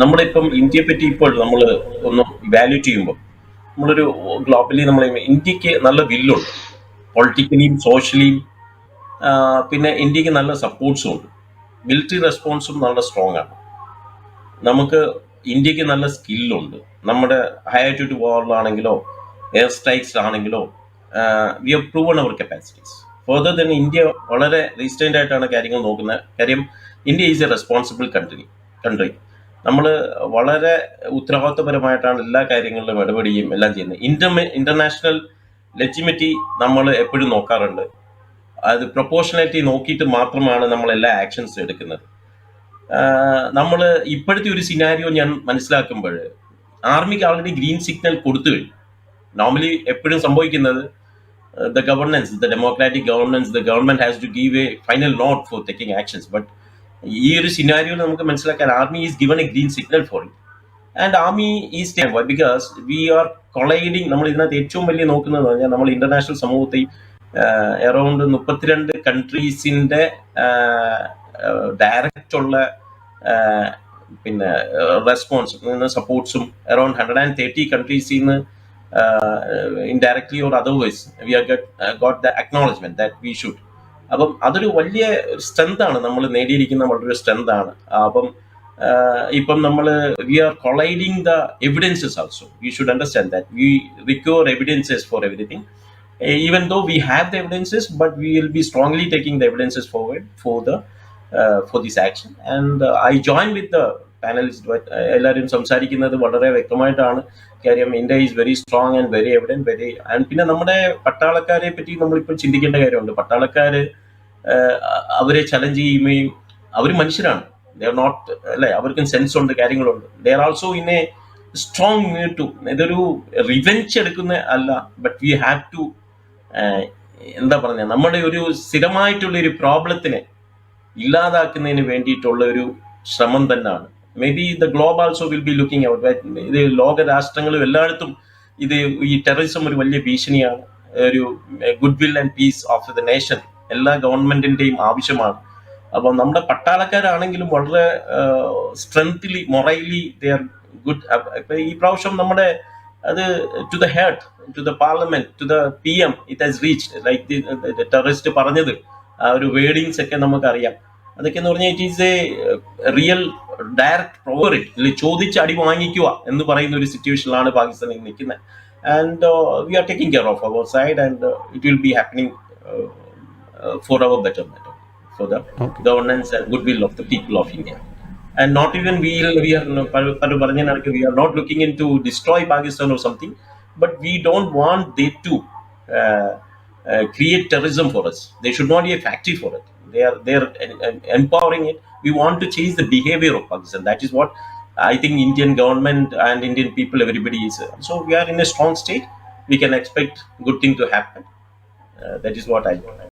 നമ്മളിപ്പം ഇന്ത്യയെ പറ്റി ഇപ്പോൾ നമ്മൾ ഒന്ന് വാല്യൂ ചെയ്യുമ്പോൾ നമ്മളൊരു ഗ്ലോബലി നമ്മൾ ഇന്ത്യയ്ക്ക് നല്ല വില്ലുണ്ട്. പൊളിറ്റിക്കലിയും സോഷ്യലിയും പിന്നെ ഇന്ത്യയ്ക്ക് നല്ല സപ്പോർട്ട്സും ഉണ്ട്. മിലിറ്ററി റെസ്പോൺസും നല്ല സ്ട്രോങ് ആണ്. നമുക്ക് ഇന്ത്യയ്ക്ക് നല്ല സ്കില്ലുണ്ട് നമ്മുടെ ഹൈ ആറ്റിറ്റ്യൂഡ് വാറിലാണെങ്കിലോ എയർ സ്ട്രൈക്സ് ആണെങ്കിലോ we have proven our capacities further than India വളരെ റീസ്റ്റന്റ് ആയിട്ടാണ് കാര്യങ്ങൾ നോക്കുന്നത്. കാര്യം India is a responsible country country നമ്മൾ വളരെ ഉത്തരവാദിത്വപരമായിട്ടാണ് എല്ലാ കാര്യങ്ങളിലും ഇടപെടുകയും എല്ലാം ചെയ്യുന്നത്. ഇന്റർ ഇന്റർനാഷണൽ ലെജിമിറ്റി നമ്മൾ എപ്പോഴും നോക്കാറുണ്ട്. അത് പ്രൊപ്പോർഷണാലിറ്റി നോക്കിയിട്ട് മാത്രമാണ് നമ്മൾ എല്ലാ ആക്ഷൻസ് എടുക്കുന്നത്. നമ്മൾ ഇപ്പോഴത്തെ ഒരു സിനാരിയോ ഞാൻ മനസ്സിലാക്കുമ്പോൾ ആർമിക്ക് ആൾറെഡി ഗ്രീൻ സിഗ്നൽ കൊടുത്തു കഴിഞ്ഞു. നോർമലി എപ്പോഴും സംഭവിക്കുന്നത് the governance the democratic governance the government has to give a final note for taking actions but ഈ ഒരു സിനാരിയോ നമുക്ക് മനസ്സിലാക്കാൻ army is given a green signal for it and army is because we are colliding നമ്മൾ ഇതിനകത്ത് ഏറ്റവും വലിയ നോക്കുന്നത് പറഞ്ഞാൽ നമ്മൾ ഇന്റർനാഷണൽ സമൂഹത്തിൽ അറൗണ്ട് മുപ്പത്തിരണ്ട് കൺട്രീസിന്റെ ഡയറക്റ്റ് ഉള്ള പിന്നെ റെസ്പോൺസ് സപ്പോർട്ട്സും അറൌണ്ട് ഹൺഡ്രഡ് ആൻഡ് തേർട്ടി കൺട്രീസിൽ നിന്ന് indirectly or otherwise we are got the acknowledgement that we should അപ്പം അതൊരു വലിയ സ്ട്രെങ്ത് ആണ് നമ്മൾ നേടിയിരിക്കുന്ന വളരെ സ്ട്രെങ്ത് ആണ് അപ്പം ഇപ്പം നമ്മൾ we are colliding the evidences also we should understand that we require evidences for everything even though we have the evidences but we will be strongly taking the evidences forward for the uh, for this action and uh, i join but എല്ലാവരും സംസാരിക്കുന്നത് വളരെ വ്യക്തമായിട്ടാണ്. കാര്യം India is very strong and very evident very and പിന്നെ നമ്മുടെ പട്ടാളക്കാരെ പറ്റി നമ്മളിപ്പോൾ ചിന്തിക്കേണ്ട കാര്യമുണ്ട്. പട്ടാളക്കാര് അവരെ ചലഞ്ച് ചെയ്യുകയും അവർ മനുഷ്യരാണ്. ദേ ആർ നോട്ട് അല്ലെ അവർക്കും സെൻസ് ഉണ്ട് കാര്യങ്ങളുണ്ട്. They are also in a strong need to ഇതൊരു റിവെഞ്ച് എടുക്കുന്ന അല്ല ബട്ട് വി ഹാവ് ടു എന്താ പറഞ്ഞ നമ്മുടെ ഒരു സ്ഥിരമായിട്ടുള്ള ഒരു പ്രോബ്ലത്തിനെ ഇല്ലാതാക്കുന്നതിന് വേണ്ടിയിട്ടുള്ള ഒരു ശ്രമം തന്നെയാണ് maybe the globe also will be looking out ഇത് ലോക രാഷ്ട്രങ്ങളും എല്ലായിടത്തും ഇത് ഈ ടെററിസം ഒരു വലിയ ഭീഷണിയാണ് ഒരു goodwill and peace of the nation എല്ലാ ഗവൺമെന്റിന്റെയും ആവശ്യമാണ്. അപ്പോൾ നമ്മുടെ പട്ടാളക്കാരാണെങ്കിലും വളരെ സ്ട്രെങ്ത്ലി മൊറൈലി ദേ ആർ ഗുഡ് ഈ പ്രാവശ്യം നമ്മുടെ അത് to the head to the parliament to the P M it has reach like the terrorist പറഞ്ഞത്. ആ ഒരു വേർഡിങ്സ് ഒക്കെ നമുക്കറിയാം. അതൊക്കെ എന്ന് പറഞ്ഞാൽ it is a real direct പ്രോവറിറ്റ് അല്ലെങ്കിൽ ചോദിച്ച് അടി വാങ്ങിക്കുക എന്ന് പറയുന്ന ഒരു സിറ്റുവേഷനിലാണ് പാകിസ്ഥാനിൽ നിൽക്കുന്നത്. And we are taking care of our side and it will be happening for our betterment for the governance and goodwill of the people of India and not even we we are പല പറഞ്ഞ നടക്കുക we are not looking in to destroy Pakistan or something but we don't want they uh, uh, create terrorism for us. They should not be a factory for it. They are they are empowering it. We want to change the behavior of Pakistan. That is what I think Indian government and Indian people, everybody is. So we are in a strong state. We can expect good thing to happen. that is what I.